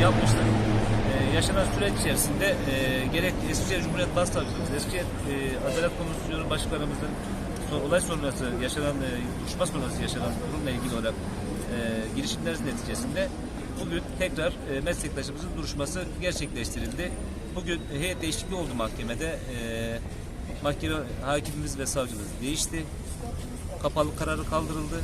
yapmıştık. E, yaşanan süreç içerisinde e, gerek Eskişehir Cumhuriyet Başsavcılığımız, Eskişehir e, Adalet Komisyonu Başkanımızın olay sonrası yaşanan, e, duruşma sonrası yaşanan durumla ilgili olarak e, girişimler neticesinde bugün tekrar e, meslektaşımızın duruşması gerçekleştirildi. Bugün heyet değişikliği oldu mahkemede. E, mahkeme hakimimiz ve savcımız değişti. Kapalı kararı kaldırıldı.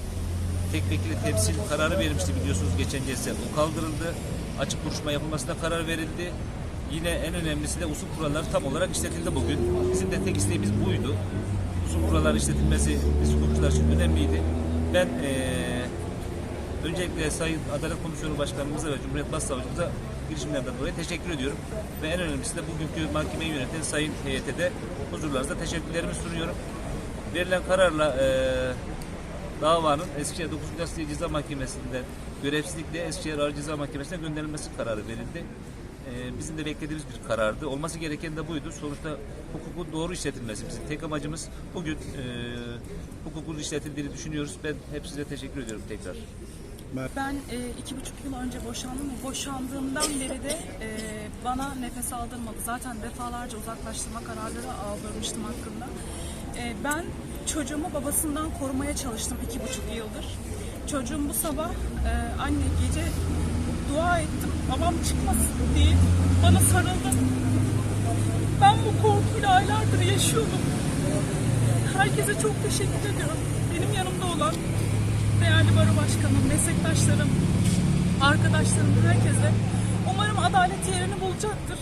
Tek vekili temsil kararı verilmişti biliyorsunuz geçen celse. O kaldırıldı. Açık duruşma yapılmasına karar verildi. Yine en önemlisi de usul kuralları tam olarak işletildi bugün. Bizim de tek isteğimiz buydu. Usul kuralları işletilmesi biz hukukçular için önemliydi. Ben eee Öncelikle Sayın Adalet Komisyonu Başkanımıza ve Cumhuriyet Başsavcımıza girişimlerden dolayı teşekkür ediyorum. Ve en önemlisi de bugünkü mahkemeyi yöneten Sayın heyete de huzurlarınızda teşekkürlerimi sunuyorum. Verilen kararla eee davanın Eskişehir 9. Asliye Ceza Mahkemesi'nde görevsizlikle Eskişehir Ağır Ceza Mahkemesi'ne gönderilmesi kararı verildi. Eee, bizim de beklediğimiz bir karardı. Olması gereken de buydu. Sonuçta hukukun doğru işletilmesi bizim tek amacımız. Bugün eee hukukun işletildiğini düşünüyoruz. Ben hep size teşekkür ediyorum tekrar. Ben e, iki buçuk yıl önce boşandım. Boşandığımdan beri de e, bana nefes aldırmadı. Zaten defalarca uzaklaştırma kararları aldırmıştım hakkında. E, ben çocuğumu babasından korumaya çalıştım iki buçuk yıldır. Çocuğum bu sabah e, anne gece dua ettim babam çıkmasın diye bana sarıldı. Ben bu korkuyla aylardır yaşıyorum. Herkese çok teşekkür ediyorum. Benim yanımda olan değerli baro başkanım, meslektaşlarım, arkadaşlarım, herkese umarım adalet yerini bulacaktır.